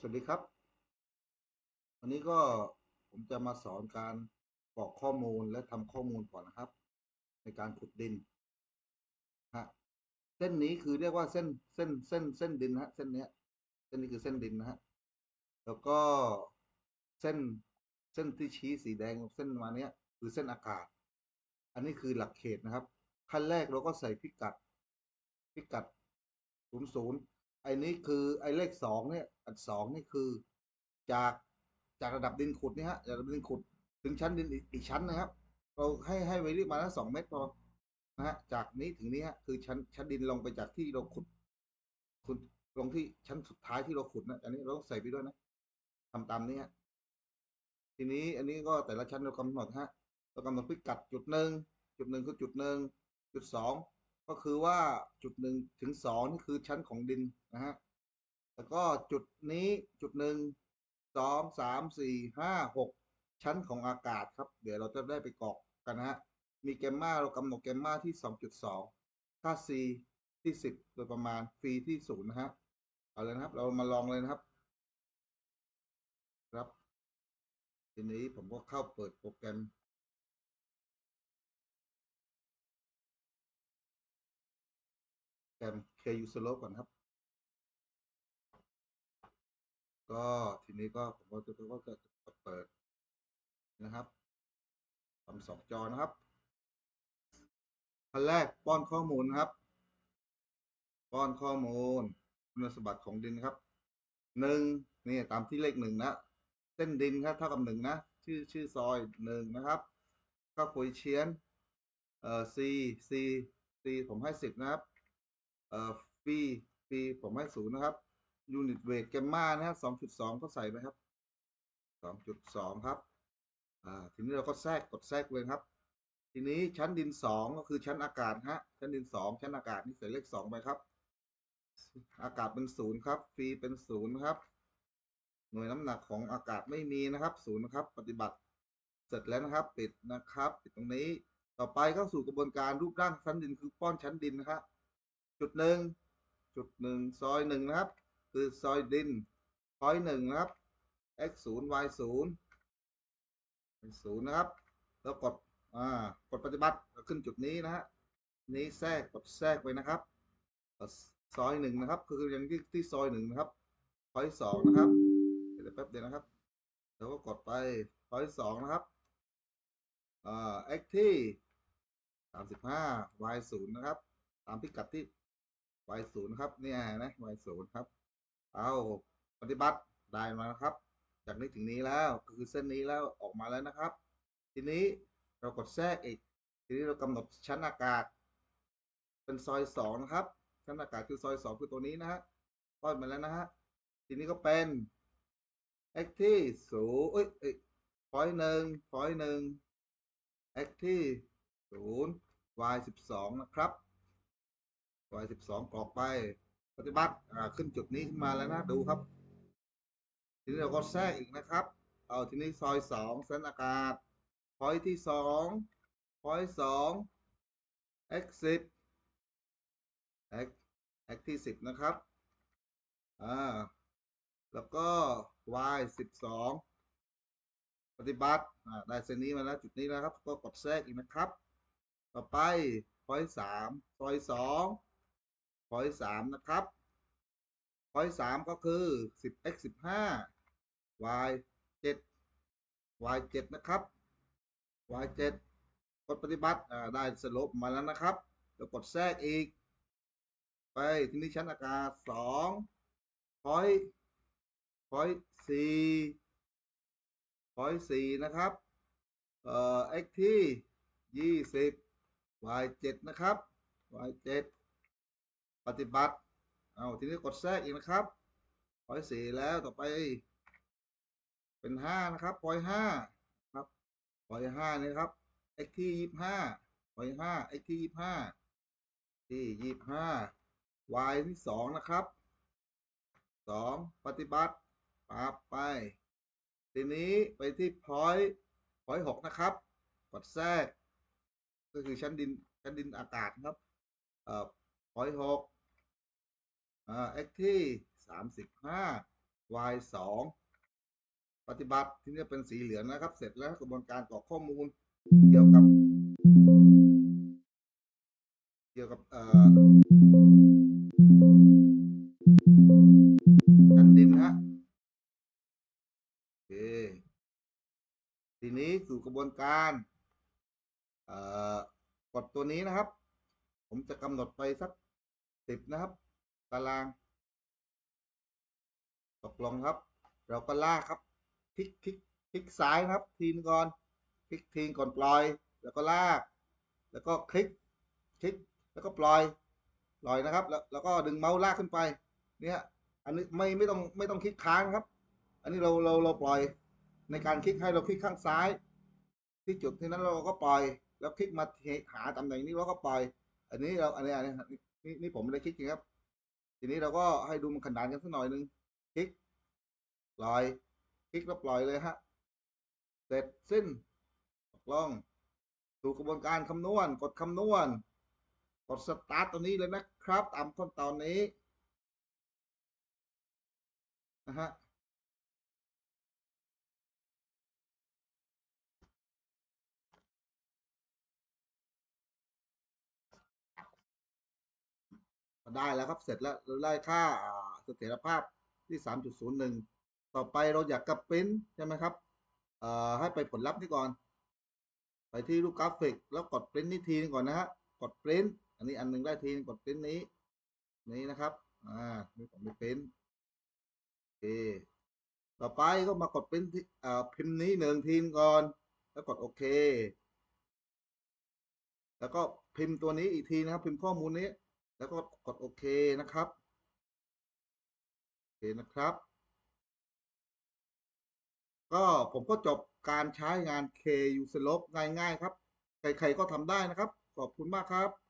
สวัสดีครับ วันนี้ก็ผมจะมาสอนการกรอกข้อมูลและทำข้อมูลก่อนนะครับ ในการขุดดินฮะเส้นนี้คือเรียกว่าเส้นเส้นเส้นเส้นดินนะฮะเส้นเนี้ย เส้นนี้คือเส้นดินนะฮะแล้วก็เส้นเส้นที่ชี้สีแดงเส้นมาเนี้ย คือเส้นอากาศ อันนี้คือหลักเขตนะครับ ขั้นแรกเราก็ใส่พิกัด พิกัดศูนย์ศูนย์ ไอ้นี้คือไอ้เลขสองเนี่ยอันสองนี่คือจากจากระดับดินขุดนี่ฮะจากระดับดินขุดถึงชั้นดินอีกชั้นนะครับ เราให้ให้ไว้ที่มาละสองเมตรพอนะฮะจากนี้ถึงนี้ฮะคือชั้นชั้นดินลงไปจากที่เราขุดขุดลงที่ชั้นสุดท้ายที่เราขุดนะอันนี้เราต้องใส่ไปด้วยนะทำตามนี้ฮะทีนี้อันนี้ก็แต่ละชั้นเรากำหนดฮะเรากำหนดพิกัดจุดหนึ่งจุดหนึ่งคือจุดหนึ่งจุดสอง ก็คือว่าจุดหนึ่งถึงสองนี่คือชั้นของดินนะฮะแล้วก็จุดนี้จุดหนึ่งสองสามสี่ห้าหกชั้นของอากาศครับ เดี๋ยวเราจะได้ไปกรอกกันนะฮะมีแกมมาเรากำหนดแกมมาที่สองจุดสองค่า C ที่สิบโดยประมาณฟรีที่ศูนย์นะฮะเอาเลยนะครับ เรามาลองเลยนะครับ ครับ ทีนี้ผมก็เข้าเปิดโปรแกรม กรม KU Slope ก่อนครับ ก็ทีนี้ก็ผมก็จะก็จะเปิดนะครับทำสองจอนะครับขั้นแรกป้อนข้อมูลนะครับ ป้อนข้อมูลคุณสมบัติของดินครับหนึ่งนี่ตามที่เลขหนึ่งนะเส้นดินครับเท่ากับหนึ่งนะ ชื่อชื่อซอยหนึ่งนะครับก็คุยเชียนเอ่อ C C C ผมให้สิบนะครับ เอ่อฟีฟีผมให้ศูนย์นะครับยูนิตเวทแกมมานะฮะสองจุดสองก็ใส่ไปครับสองจุดสองครับอ่าทีนี้เราก็แทรกกดแทรกเลยครับ ทีนี้ชั้นดินสองก็คือชั้นอากาศฮะชั้นดินสองชั้นอากาศนี่ใส่เลขสองไปครับ อากาศเป็นศูนย์ครับฟีเป็นศูนย์ครับ หน่วยน้ำหนักของอากาศไม่มีนะครับศูนย์นะครับ ปฏิบัติเสร็จแล้วนะครับ ปิดนะครับ ปิดตรงนี้ต่อไปเข้าสู่กระบวนการรูปร่างชั้นดินคือป้อนชั้นดินนะครับ จุดหนึ่งจุดหนึ่งซอยหนึ่งนะครับ คือซอยดินพอยหนึ่งนะครับ x ศูนย์ y ศูนย์ศูนย์นะครับ แล้วกดอ่ากดปฏิบัติขึ้นจุดนี้นะฮะนี้แทรกกดแทรกไปนะครับซอยหนึ่งนะครับ คืออย่างที่ที่ซอยหนึ่งนะครับพอยสองนะครับเดี๋ยวแป๊บเดียวนะครับแล้วก็กดไปพอยสองนะครับอ่า x ที่สามสิบห้า y ศูนย์นะครับ ตามพิกัดที่ y ศูนย์ครับเนี่ยนะ y ศูนย์ครับ เอาปฏิบัติได้มานะครับ จากนี้ถึงนี้แล้วก็คือเส้นนี้แล้วออกมาแล้วนะครับ ทีนี้เรากดแทรกอีก ทีนี้เรากำหนดชั้นอากาศ เป็นซอยสองนะครับ ชั้นอากาศคือซอยสองคือตัวนี้นะฮะป้อนมาแล้วนะฮะทีนี้ก็เป็น x ที่ศูนย์เอ้ยเอ้ยพอยหนึ่งพอยหนึ่ง x ที่ศูนย์ y สิบสองนะครับ y สิบสองกรอกไป ปฏิบัติอ่าขึ้นจุดนี้ขึ้นมาแล้วนะดูครับ ทีนี้เราก็แทรกอีกนะครับ เอาทีนี้ซอยสองเส้นอากาศพอยที่สองพอยสอง x สิบ x x ที่สิบนะครับอ่าแล้วก็ y สิบสองปฏิบัติอ่าได้เส้นนี้มาแล้วจุดนี้แล้วครับ ก็กดแทรกอีกนะครับ ต่อไปพอยสามซอยสอง พอยสามนะครับพอยสามก็คือสิบ x สิบห้า y เจ็ด y เจ็ดนะครับ y เจ็ดกดปฏิบัติได้สลบมาแล้วนะครับ แล้วกดแทรกอีก ไปที่นี่ชั้นอากาศสองพอยพอยสี่พอยสี่นะครับ เอ่อ x ที่ยี่สิบ y เจ็ดนะครับ y เจ็ด ปฏิบัติ เอาทีนี้กดแทรกอีกนะครับพอยสี่แล้วต่อไป เป็นห้านะครับพอยห้าครับพอยห้านี่ครับ x ที่ยี่ห้าพอยห้า x ที่ยี่ห้าที่ยี่ห้า y ที่สองนะครับสองปฏิบัติปาไป ทีนี้ไปที่พอยพอยหกนะครับ กดแทรก ก็คือชั้นดินชั้นดินอากาศครับเอ่อพอยหก อ่า x ที่สามสิบห้า y สองปฏิบัติที่นี่เป็นสีเหลืองนะครับ เสร็จแล้วกระบวนการกรอกข้อมูลเกี่ยวกับ เกี่ยวกับเอ่อชั้นดินฮะโอเคทีนี้สู่กระบวนการเอ่อกดตัวนี้นะครับ ผมจะกำหนดไปสักสิบนะครับ ตาราง ตกลงครับ เราก็ลากครับ คลิกคลิกคลิกซ้ายนะครับ ทีนก่อน คลิกทีนก่อนปล่อย แล้วก็ลาก แล้วก็คลิก คลิก แล้วก็ปล่อย ปล่อยนะครับ แล้วแล้วก็ดึงเมาส์ลากขึ้นไป เนี่ยอันนี้ไม่ไม่ต้องไม่ต้องคลิกค้างครับ อันนี้เราเราเราปล่อยในการคลิกให้เราคลิกข้างซ้าย ที่จุดที่นั้นเราก็ปล่อย แล้วคลิกมาหาตำแหน่งนี้เราก็ปล่อย อันนี้เราอันนี้อันนี้นี่นี่ผมไม่ได้คลิกจริงครับ ทีนี้เราก็ให้ดูมันขนานกันสักหน่อยหนึ่งคลิกปล่อยคลิกแล้วปล่อยเลยฮะ เสร็จสิ้นตกลงสู่กระบวนการคำนวณ กดคำนวณ กดสตาร์ทตัวนี้เลยนะครับ ตามขั้นตอนนี้นะฮะ ได้แล้วครับเสร็จแล้วเราได้ค่าเสถียรภาพที่สามจุดศูนย์หนึ่งต่อไปเราอยากกระปริ้นใช่ไหมครับให้ไปผลลัพธ์นี่ก่อน ไปที่รูปกราฟิก แล้วกดปริ้นนี่ทีนึงก่อนนะฮะกดปริ้นอันนี้อันหนึงได้ทีนึงกดปริ้นนี้ นี้นะครับอ่านี่ผมไม่ปริ้นโอเคต่อไปก็มากดปริ้นที่อ่าพิมพ์นี้หนึ่งทีนึงก่อน แล้วกดโอเค แล้วก็พิมพ์ตัวนี้อีกทีนะครับ พิมพ์ข้อมูลนี้ แล้วก็กดโอเคนะครับโอเคนะครับ ก็ผมก็จบการใช้งาน K u s e l o p ง่ายๆครับ ใครๆก็ทำได้นะครับ ขอบคุณมากครับ